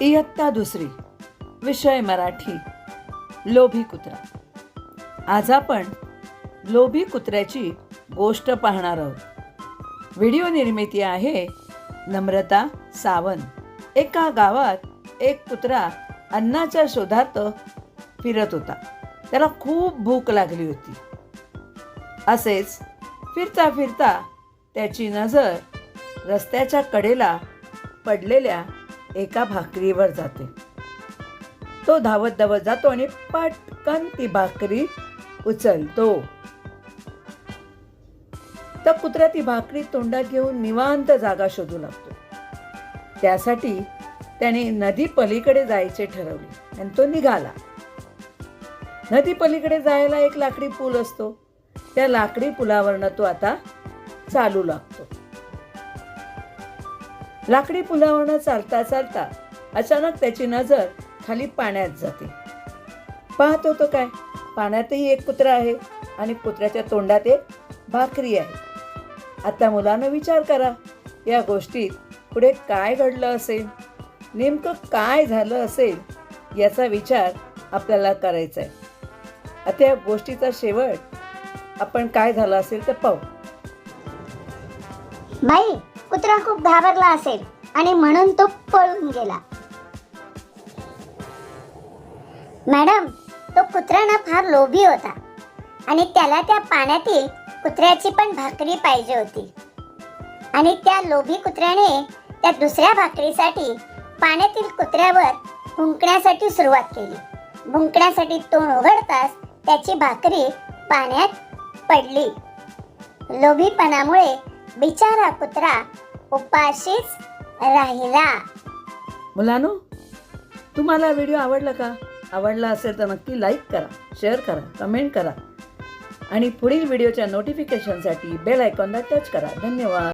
इयत्ता दुसरी. विषय मराठी. लोभी कुत्रा. आज आपण लोभी कुत्र्याची गोष्ट पाहणार आहोत. व्हिडिओ निर्मिती आहे नम्रता सावंत. एका गावात एक कुत्रा अन्नाच्या शोधात फिरत होता. त्याला खूप भूक लागली होती. असेच फिरता फिरता त्याची नजर रस्त्याच्या कडेला पडलेल्या एका भाकरीवर जाते. तो धावत धावत जातो आणि पटकन ती भाकरी उचलतो. तर कुत्रा ती भाकरी तोंडात घेऊन निवांत जागा शोधू लागतो. त्यासाठी त्याने नदी पलीकडे जायचे ठरवले आणि तो निघाला. नदी पलीकडे जायला एक लाकडी पूल असतो. त्या लाकडी पुलावरनं तो आता चालू लागतो. लाकडी पुलावरनं चालता चालता अचानक त्याची नजर खाली पाण्यात जाते. पाहतो तो काय? पाण्यातही एक कुत्रा आहे आणि कुत्र्याच्या तोंडात एक भाकरी आहे. आता मुलानं विचार करा या गोष्टीत पुढे काय घडलं असेल? नेमकं काय झालं असेल? याचा विचार आपल्याला करायचा आहे. आता या गोष्टीचा शेवट आपण काय झालं असेल तर पाहू. बाई कुत्रा खूप घाबरला असेल आणि म्हणून तो पळून गेला. मॅडम तो कुत्रा ना फार लोभी होता आणि त्याला त्या पाण्यातील कुत्र्याची पण भाकरी पाहिजे होती. आणि त्या लोभी कुत्र्याने त्या दुसऱ्या भाकरीसाठी पाण्यातील कुत्र्यावर भुंकण्यासाठी सुरुवात केली. भुंकण्यासाठी तोंड उघडताच त्याची भाकरी पाण्यात पडली. लोभीपणामुळे बिचारा कुत्रा उपाशीच राहिला. मुलांनो तुम्हाला व्हिडिओ आवडला का? आवडला असेल तर नक्की लाईक करा शेअर करा कमेंट करा. आणि पुढील व्हिडिओच्या नोटिफिकेशनसाठी बेल आयकॉनला टच करा. धन्यवाद.